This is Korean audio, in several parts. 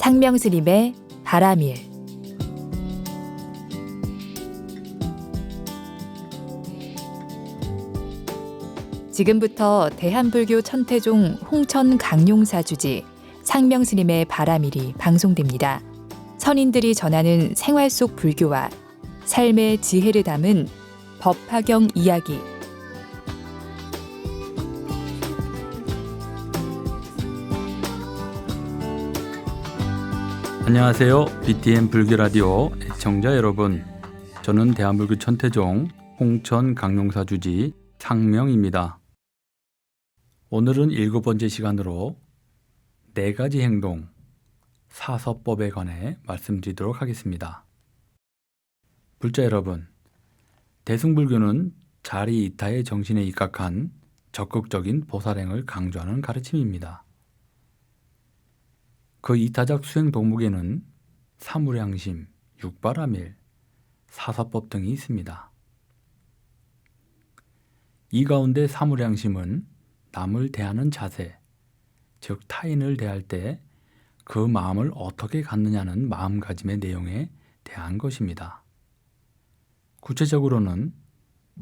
상명스님의 바람일 지금부터 대한불교 천태종 홍천 강용사 주지 상명스님의 바람일이 방송됩니다. 선인들이 전하는 생활 속 불교와 삶의 지혜를 담은 법화경 이야기 안녕하세요. BTN 불교 라디오 애청자 여러분. 저는 대한불교 천태종 홍천 강용사 주지 상명입니다. 오늘은 일곱 번째 시간으로 네 가지 행동 사서법에 관해 말씀드리도록 하겠습니다. 불자 여러분, 대승불교는 자리 이타의 정신에 입각한 적극적인 보살행을 강조하는 가르침입니다. 그 이타적 수행 동목에는 사무량심, 육바라밀, 사사법 등이 있습니다. 이 가운데 사무량심은 남을 대하는 자세, 즉 타인을 대할 때 그 마음을 어떻게 갖느냐는 마음가짐의 내용에 대한 것입니다. 구체적으로는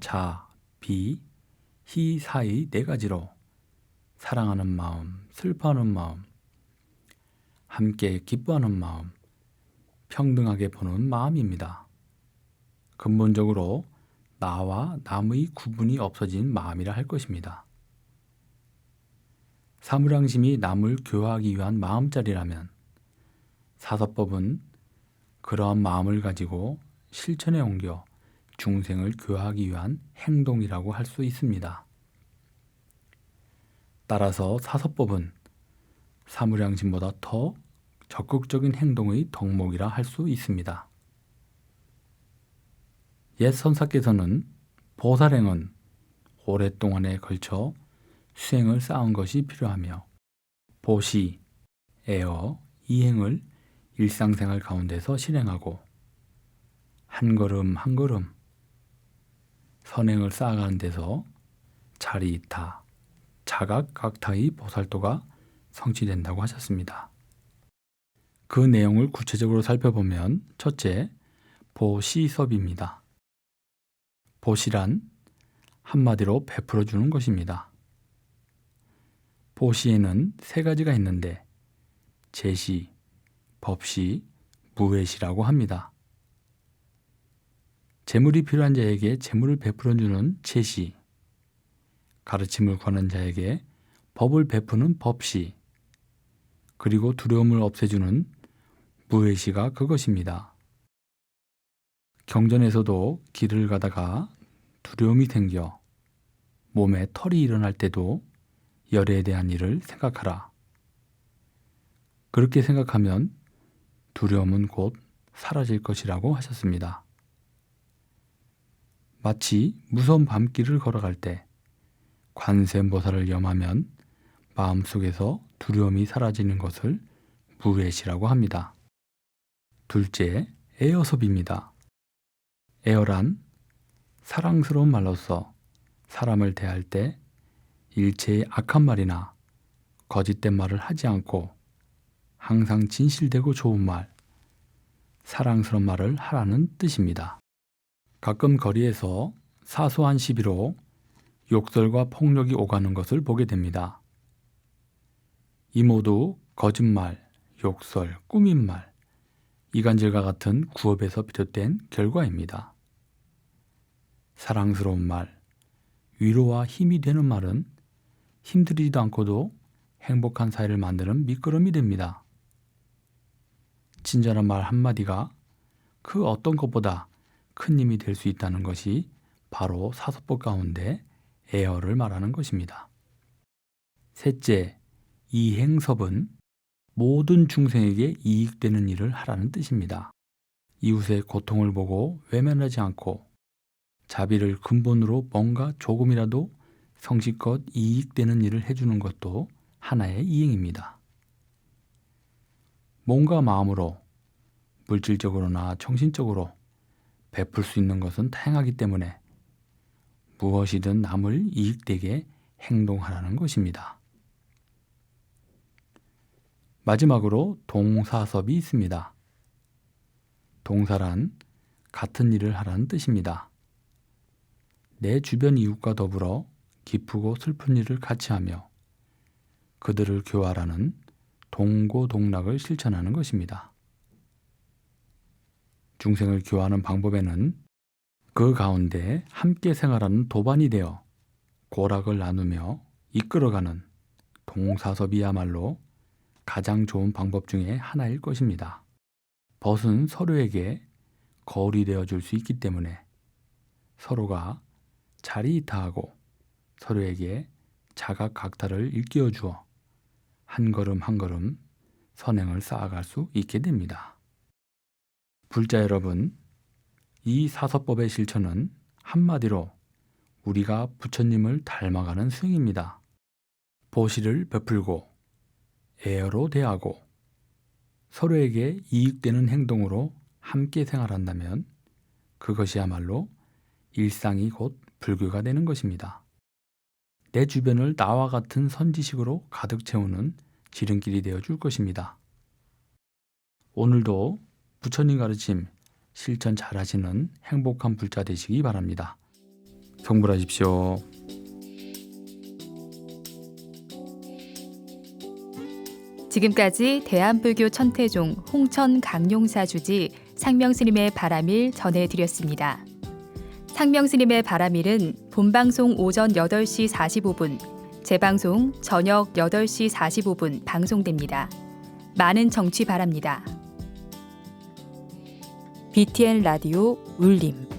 자, 비, 희, 사의 네 가지로 사랑하는 마음, 슬퍼하는 마음, 함께 기뻐하는 마음, 평등하게 보는 마음입니다. 근본적으로 나와 남의 구분이 없어진 마음이라 할 것입니다. 사무량심이 남을 교화하기 위한 마음자리라면 사서법은 그러한 마음을 가지고 실천에 옮겨 중생을 교화하기 위한 행동이라고 할 수 있습니다. 따라서 사서법은 사무량심보다 더 적극적인 행동의 덕목이라 할 수 있습니다. 옛 선사께서는 보살행은 오랫동안에 걸쳐 수행을 쌓은 것이 필요하며 보시, 애어, 이행을 일상생활 가운데서 실행하고 한 걸음 한 걸음 선행을 쌓아가는 데서 자리이타, 자각각타의 보살도가 성취된다고 하셨습니다. 그 내용을 구체적으로 살펴보면 첫째, 보시섭입니다. 보시란 한마디로 베풀어 주는 것입니다. 보시에는 세 가지가 있는데 제시, 법시, 무회시라고 합니다. 재물이 필요한 자에게 재물을 베풀어 주는 제시, 가르침을 구하는 자에게 법을 베푸는 법시, 그리고 두려움을 없애주는 무회시가 그것입니다. 경전에서도 길을 가다가 두려움이 생겨 몸에 털이 일어날 때도 열에 대한 일을 생각하라. 그렇게 생각하면 두려움은 곧 사라질 것이라고 하셨습니다. 마치 무서운 밤길을 걸어갈 때 관세음보살을 염하면 마음속에서 두려움이 사라지는 것을 무회시라고 합니다. 둘째, 에어섭입니다. 에어란 사랑스러운 말로서 사람을 대할 때 일체의 악한 말이나 거짓된 말을 하지 않고 항상 진실되고 좋은 말, 사랑스러운 말을 하라는 뜻입니다. 가끔 거리에서 사소한 시비로 욕설과 폭력이 오가는 것을 보게 됩니다. 이 모두 거짓말, 욕설, 꾸민 말, 이간질과 같은 구업에서 비롯된 결과입니다. 사랑스러운 말, 위로와 힘이 되는 말은 힘들이지도 않고도 행복한 사회를 만드는 밑거름이 됩니다. 친절한 말 한마디가 그 어떤 것보다 큰 힘이 될 수 있다는 것이 바로 사서법 가운데 에어를 말하는 것입니다. 셋째, 이행섭은 모든 중생에게 이익되는 일을 하라는 뜻입니다. 이웃의 고통을 보고 외면하지 않고 자비를 근본으로 뭔가 조금이라도 성실껏 이익되는 일을 해주는 것도 하나의 이행입니다. 몸과 마음으로 물질적으로나 정신적으로 베풀 수 있는 것은 다양하기 때문에 무엇이든 남을 이익되게 행동하라는 것입니다. 마지막으로 동사섭이 있습니다. 동사란 같은 일을 하라는 뜻입니다. 내 주변 이웃과 더불어 기쁘고 슬픈 일을 같이 하며 그들을 교화라는 동고동락을 실천하는 것입니다. 중생을 교화하는 방법에는 그 가운데 함께 생활하는 도반이 되어 고락을 나누며 이끌어가는 동사섭이야말로 가장 좋은 방법 중에 하나일 것입니다. 벗은 서로에게 거울이 되어 줄 수 있기 때문에 서로가 자리 이타하고 서로에게 자각 각탈을 일깨워 주어 한 걸음 한 걸음 선행을 쌓아갈 수 있게 됩니다. 불자 여러분, 이 사서법의 실천은 한마디로 우리가 부처님을 닮아가는 수행입니다. 보시를 베풀고 애어로 대하고 서로에게 이익되는 행동으로 함께 생활한다면 그것이야말로 일상이 곧 불교가 되는 것입니다. 내 주변을 나와 같은 선지식으로 가득 채우는 지름길이 되어 줄 것입니다. 오늘도 부처님 가르침 실천 잘 하시는 행복한 불자 되시기 바랍니다. 경불하십시오. 지금까지 대한불교 천태종 홍천 강용사 주지 상명스님의 바람일 전해드렸습니다. 상명스님의 바람일은 본방송 오전 8시 45분, 재방송 저녁 8시 45분 방송됩니다. 많은 정치 바랍니다. BTN 라디오 울림